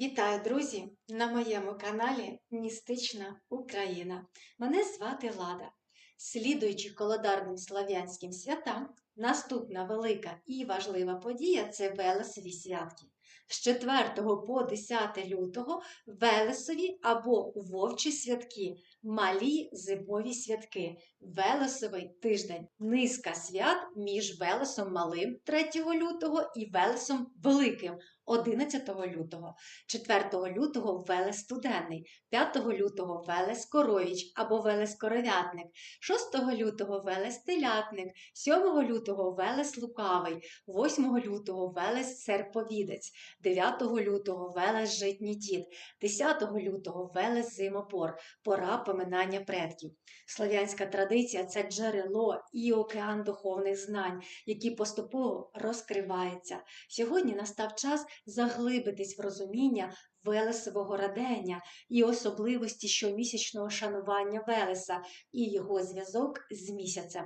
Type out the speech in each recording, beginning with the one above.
Вітаю, друзі! На моєму каналі Містична Україна. Мене звати Лада. Слідуючи колодарним слав'янським святам, наступна велика і важлива подія це Велесові святки. З 4 по 10 лютого Велесові або Вовчі святки, малі зимові святки, Велесовий тиждень, низка свят між Велесом Малим 3 лютого і Велесом Великим 11 лютого. 4 лютого Велес Студенний, 5 лютого Велес Коровіч або Велес Коровятник, 6 лютого Велес Телятник, 7 лютого Велес Лукавий, 8 лютого Велес Серповідець, 9 лютого Велес Житній Дід, 10 лютого Велес Зимопор, пора поминання предків. Слав'янська традиція це джерело і океан духовних знань, які поступово розкриваються. Сьогодні настав час заглибитись в розуміння Велесового радення і особливості щомісячного шанування Велеса і його зв'язок з місяцем.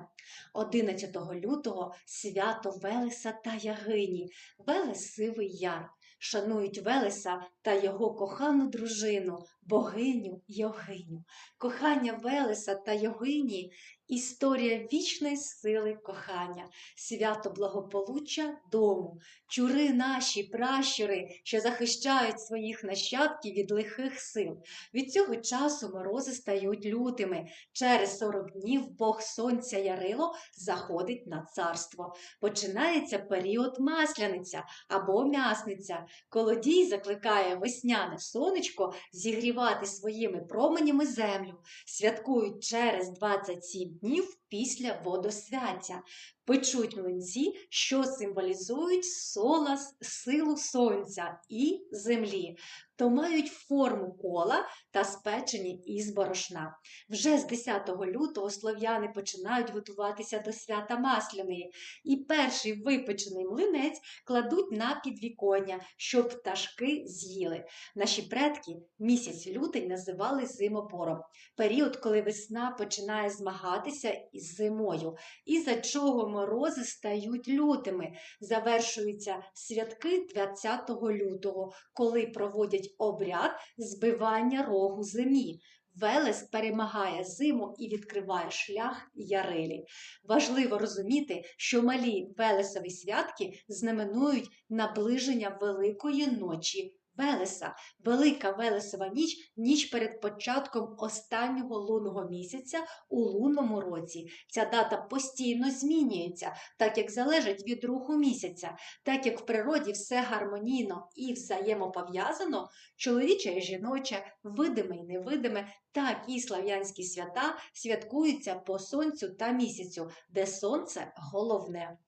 11 лютого свято Велеса та Ягині, Велес Сивий Яр. Шанують Велеса та його кохану дружину, богиню Йогиню. Кохання Велеса та Йогині історія вічної сили кохання, свято благополуччя дому, чури наші пращури, що захищають своїх нащадків від лихих сил. Від цього часу морози стають лютими. Через 40 днів Бог Сонця Ярило заходить на царство. Починається період масляниця або м'ясниця. Колодій закликає весняне сонечко зігрівати своїми променями землю. Святкують через 27 днів після водосвяття. Печуть млинці, що символізують солас, силу сонця і землі, то мають форму кола та спечені із борошна. Вже з 10 лютого слов'яни починають готуватися до свята Масляної, і перший випечений млинець кладуть на підвіконня, щоб пташки з'їли. Наші предки місяць лютий називали зимопором, період, коли весна починає змагатися із зимою, і за чого морози стають лютими. Завершуються святки 20 лютого, коли проводять обряд збивання рогу зимі. Велес перемагає зиму і відкриває шлях Ярилі. Важливо розуміти, що малі Велесові святки знаменують наближення Великої ночі Велеса. Велика Велесова ніч ніч перед початком останнього лунного місяця у лунному році. Ця дата постійно змінюється, так як залежить від руху місяця, так як в природі все гармонійно і взаємопов'язано, чоловіче і жіноче, видиме і невидиме, так і слав'янські свята святкуються по сонцю та місяцю, де сонце головне.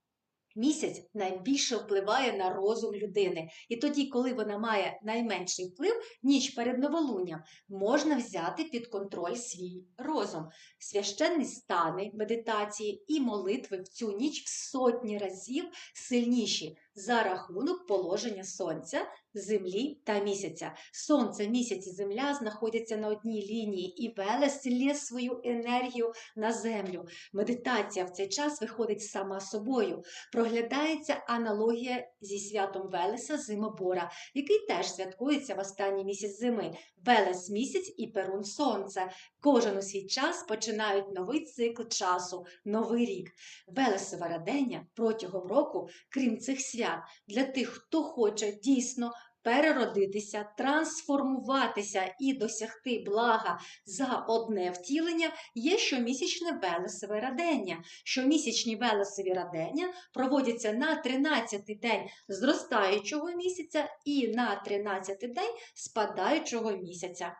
Місяць найбільше впливає на розум людини, і тоді, коли вона має найменший вплив, ніч перед новолунням, можна взяти під контроль свій розум. Священні стани, медитації і молитви в цю ніч в сотні разів сильніші за рахунок положення сонця, землі та місяця. Сонце, місяць і земля знаходяться на одній лінії, і Велес лє свою енергію на землю. Медитація в цей час виходить сама собою. Проглядається аналогія зі святом Велеса Зимобора, який теж святкується в останній місяць зими. Велес місяць і Перун сонце. Кожен у свій час починають новий цикл часу, новий рік. Велесове радення протягом року, крім цих свят, для тих, хто хоче дійсно переродитися, трансформуватися і досягти блага за одне втілення, є щомісячне велесове радення. Щомісячні велесові радення проводяться на 13-й день зростаючого місяця і на 13-й день спадаючого місяця.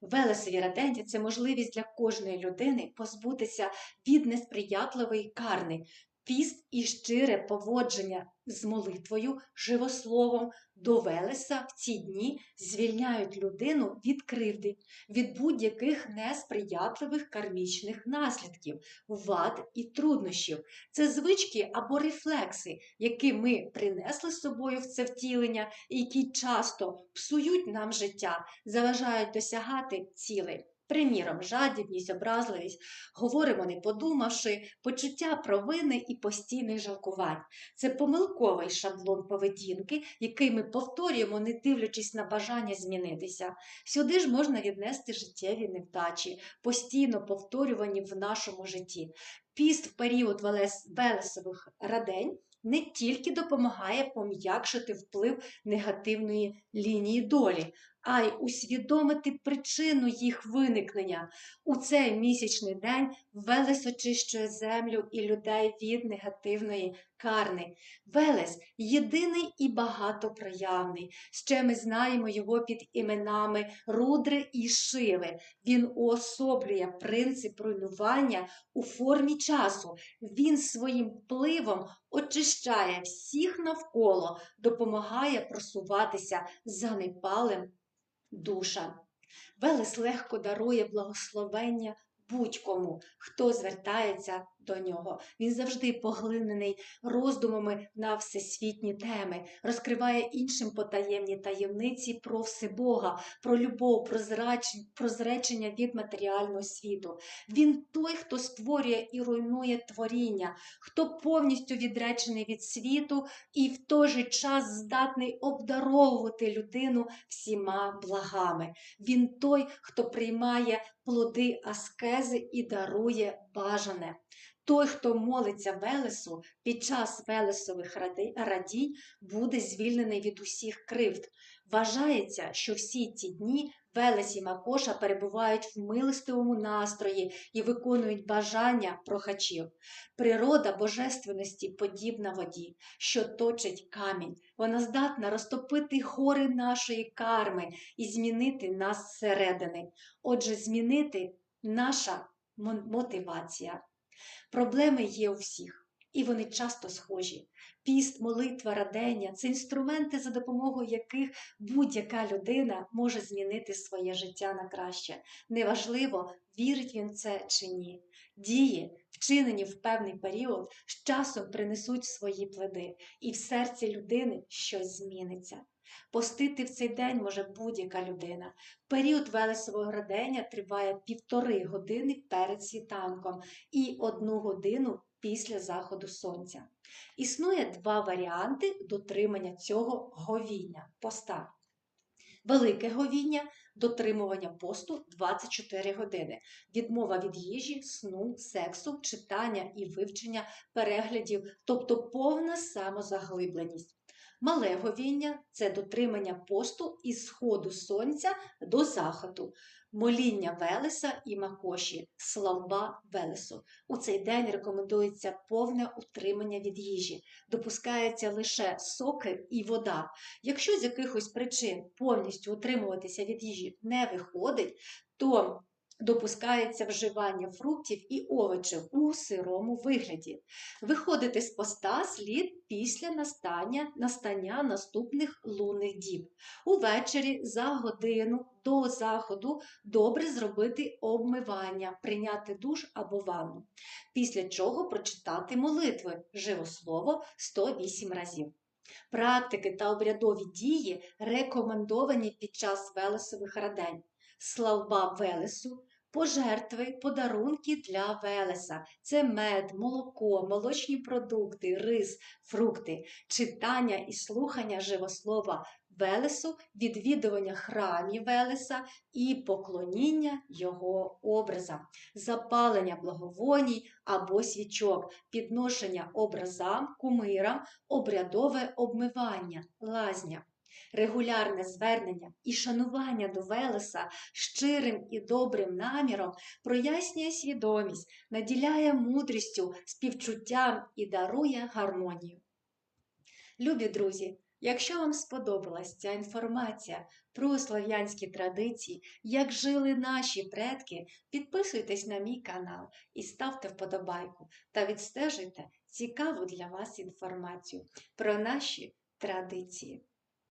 Велесові радення це можливість для кожної людини позбутися від несприятливої карни. Піст і щире поводження з молитвою, живословом до Велеса в ці дні звільняють людину від кривди, від будь-яких несприятливих кармічних наслідків, вад і труднощів. Це звички або рефлекси, які ми принесли з собою в це втілення, які часто псують нам життя, заважають досягати цілей. Приміром, жадібність, образливість, говоримо не подумавши, почуття провини і постійних жалкувань. Це помилковий шаблон поведінки, який ми повторюємо, не дивлячись на бажання змінитися. Сюди ж можна віднести життєві невдачі, постійно повторювані в нашому житті. Піст в період велесових радень не тільки допомагає пом'якшити вплив негативної лінії долі, а й усвідомити причину їх виникнення. У цей місячний день Велес очищує землю і людей від негативної карни. Велес єдиний і багатопроявний. Ще ми знаємо його під іменами Рудри і Шиви. Він уособлює принцип руйнування у формі часу. Він своїм впливом очищає всіх навколо, допомагає просуватися занепалим душам. Велес легко дарує благословення будь-кому, хто звертається до нього. Він завжди поглинений роздумами на всесвітні теми, розкриває іншим потаємні таємниці про всебога, про любов, про зрач- про зречення від матеріального світу. Він той, хто створює і руйнує творіння, хто повністю відречений від світу і в той же час здатний обдаровувати людину всіма благами. Він той, хто приймає плоди аскези і дарує бажане. Той, хто молиться Велесу під час Велесових радій, буде звільнений від усіх кривд. Вважається, що всі ці дні Велес і Макоша перебувають в милостивому настрої і виконують бажання прохачів. Природа божественності подібна воді, що точить камінь. Вона здатна розтопити гори нашої карми і змінити нас зсередини. Отже, змінити наша мотивація. Проблеми є у всіх, і вони часто схожі. Піст, молитва, радення це інструменти, за допомогою яких будь-яка людина може змінити своє життя на краще. Неважливо, вірить він в це чи ні. Дії, вчинені в певний період, з часом принесуть свої плоди, і в серці людини щось зміниться. Постити в цей день може будь-яка людина. Період Велесового радення триває півтори години перед світанком і одну годину після заходу сонця. Існує два варіанти дотримання цього говіння поста. Велике говіння дотримування посту 24 години, відмова від їжі, сну, сексу, читання і вивчення переглядів, тобто повна самозаглибленість. Мале говіння це дотримання посту із сходу сонця до заходу, моління Велеса і Макоші, слава Велесу. У цей день рекомендується повне утримання від їжі, допускається лише соки і вода. Якщо з якихось причин повністю утримуватися від їжі не виходить, то допускається вживання фруктів і овочів у сирому вигляді. Виходити з поста слід після настання, настання наступних лунних діб. Увечері за годину до заходу добре зробити обмивання, прийняти душ або ванну, після чого прочитати молитви живослово 108 разів. Практики та обрядові дії рекомендовані під час Велесових радень. Слава Велесу, пожертви, подарунки для Велеса. Це мед, молоко, молочні продукти, рис, фрукти, читання і слухання живослова Велесу, відвідування храмів Велеса і поклоніння його образам, запалення благовоній або свічок, підношення образам, кумирам, обрядове обмивання, лазня. Регулярне звернення і шанування до Велеса щирим і добрим наміром прояснює свідомість, наділяє мудрістю, співчуттям і дарує гармонію. Любі друзі, якщо вам сподобалась ця інформація про слов'янські традиції, як жили наші предки, підписуйтесь на мій канал і ставте вподобайку та відстежуйте цікаву для вас інформацію про наші традиції.